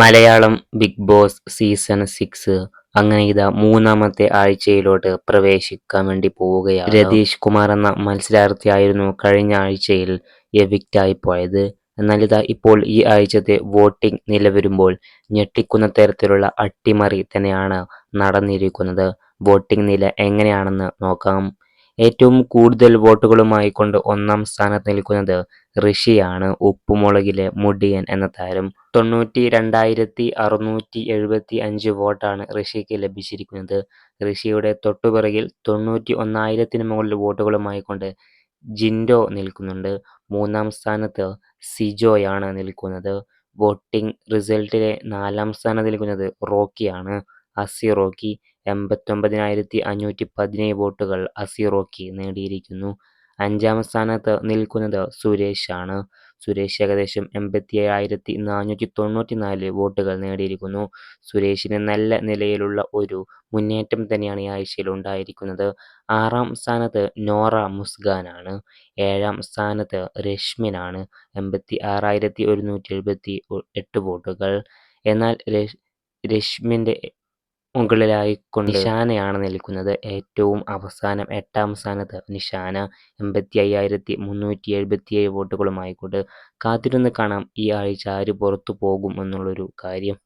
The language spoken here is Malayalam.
Malayalam Bigg Boss season six അങ്ങനെ ഇതാ മൂന്നാമത്തെ ആഴ്ചയിലോട്ട് പ്രവേശിക്കാൻ വേണ്ടി പോവുകയാണ്. രതീഷ് കുമാർ എന്ന മത്സരാർത്ഥിയായിരുന്നു കഴിഞ്ഞ ആഴ്ചയിൽ എവിക്റ്റ് ആയി പോയത്. എന്നാൽ ഇതാ ഇപ്പോൾ ഈ ആഴ്ചത്തെ വോട്ടിംഗ് നിലവരുമ്പോൾ ഞെട്ടിക്കുന്ന തരത്തിലുള്ള അട്ടിമറി തന്നെയാണ് നടന്നിരിക്കുന്നത്. വോട്ടിംഗ് നില എങ്ങനെയാണെന്ന് നോക്കാം. ഏറ്റവും കൂടുതൽ വോട്ടുകളുമായി കൊണ്ട് ഒന്നാം സ്ഥാനത്ത് നിൽക്കുന്നത് ഋഷിയാണ്. ഉപ്പുമുളകിലെ മുടിയൻ എന്ന താരം. തൊണ്ണൂറ്റി രണ്ടായിരത്തി അറുന്നൂറ്റി എഴുപത്തി അഞ്ച് വോട്ടാണ് ഋഷിക്ക് ലഭിച്ചിരിക്കുന്നത്. ഋഷിയുടെ തൊട്ടുപിറകിൽ തൊണ്ണൂറ്റി ഒന്നായിരത്തിന് മുകളിൽ വോട്ടുകളുമായി കൊണ്ട് ജിൻഡോ നിൽക്കുന്നുണ്ട്. മൂന്നാം സ്ഥാനത്ത് സിജോയാണ് നിൽക്കുന്നത്. വോട്ടിംഗ് റിസൾട്ടിലെ നാലാം സ്ഥാനത്ത് നിൽക്കുന്നത് റോക്കിയാണ്. അസി റോക്കി. എൺപത്തൊമ്പതിനായിരത്തി അഞ്ഞൂറ്റി പതിനേഴ് വോട്ടുകൾ അസി റോക്കി നേടിയിരിക്കുന്നു. അഞ്ചാം സ്ഥാനത്ത് നിൽക്കുന്നത് സുരേഷാണ്. സുരേഷ് ഏകദേശം എൺപത്തി ഏഴായിരത്തി നാനൂറ്റി തൊണ്ണൂറ്റി നാല് വോട്ടുകൾ നേടിയിരിക്കുന്നു. സുരേഷിന് നല്ല നിലയിലുള്ള ഒരു മുന്നേറ്റം തന്നെയാണ് ഈ ആഴ്ചയിൽ ഉണ്ടായിരിക്കുന്നത്. ആറാം സ്ഥാനത്ത് നോറ മുസ്കാനാണ് ഏഴാം സ്ഥാനത്ത് രശ്മിനാണ്. എൺപത്തി ആറായിരത്തി ഒരുന്നൂറ്റി എഴുപത്തി എട്ട് വോട്ടുകൾ. എന്നാൽ രശ് രശ്മിന്റെ മുകളിലായിക്കൊണ്ട് നിഷാനയാണ് നിൽക്കുന്നത്. ഏറ്റവും അവസാനം എട്ടാം സ്ഥാനത്ത് നിഷാന എൺപത്തി അയ്യായിരത്തി മുന്നൂറ്റി എഴുപത്തിയേഴ് വോട്ടുകളുമായിക്കൊണ്ട് കാത്തിരുന്ന് കാണാം ഈ ആഴ്ച ആര് പുറത്തു പോകും എന്നുള്ളൊരു കാര്യം.